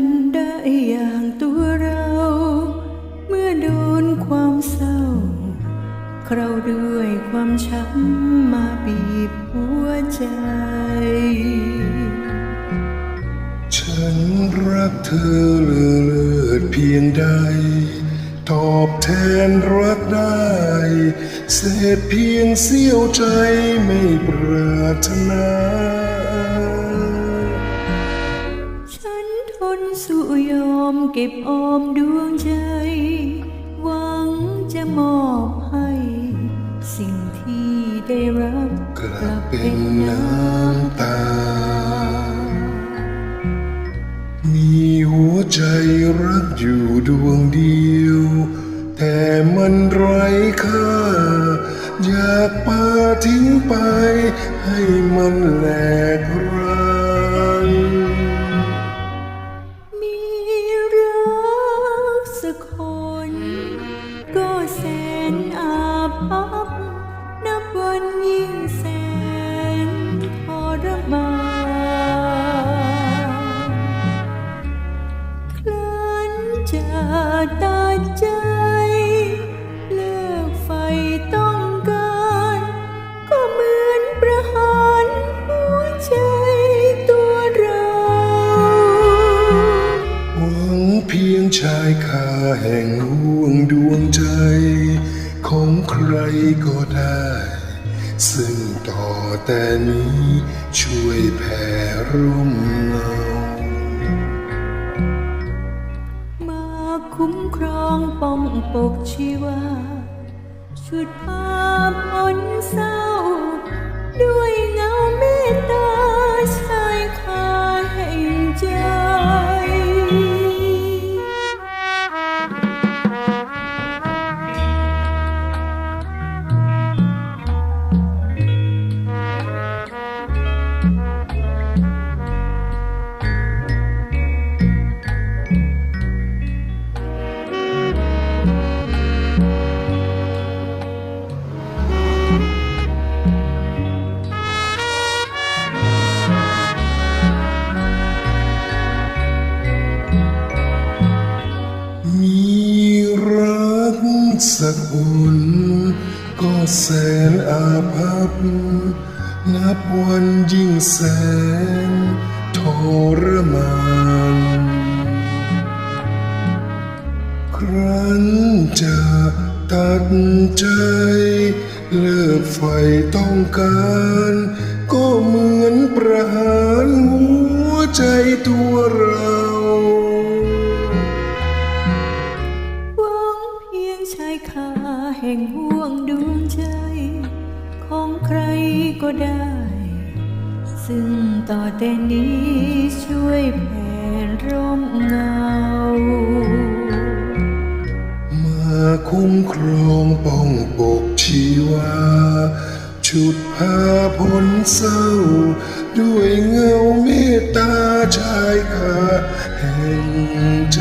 นได้อย่างตัวเรา เมื่อโดนความเศร้า เคราด้วยความช้ำมาบีบหัวใจ ฉันรักเธอเลือเลิศเพียงใด ตอบแทนรักได้ เศษเพียงเสี้ยวใจไม่ปรารถนา สู้ยอมเก็บออมดวงใจ หวังจะมอบให้ สิ่งที่ได้รับกลับเป็นน้ำตา มีหัวใจรักอยู่ดวงเดียว แต่มันไร้ค่า อยากปาทิ้งไป ให้มันแหลกร ตัดใจ เลิกไฟต้องการ ก็เหมือนประหารหัวใจตัวเราหวังเพียงชายคาแห่งห่วงดวงใจ ของใครก็ได้ ซึ่งต่อแต่นี้ช่วยแผ่ร่มเงา คุ้มครองป้องปกชีวา ชุดภาพ้นเศร้า สักคนก็แสนอาภัพ นับวันยิ่งแสนทรมาน ครั้นจะตัดใจ เลิกไฟต้องการ ก็เหมือนประ ชายคาแห่งห่วงดวงใจ ของใครก็ได้ ซึ่งต่อแต่นี้ช่วยแผ่ร่มเงา มาคุ้มครองป้องปกชีวา ชุดพาพ้นเศร้า ด้วยเงาเมตตาชายคาแห่งใจ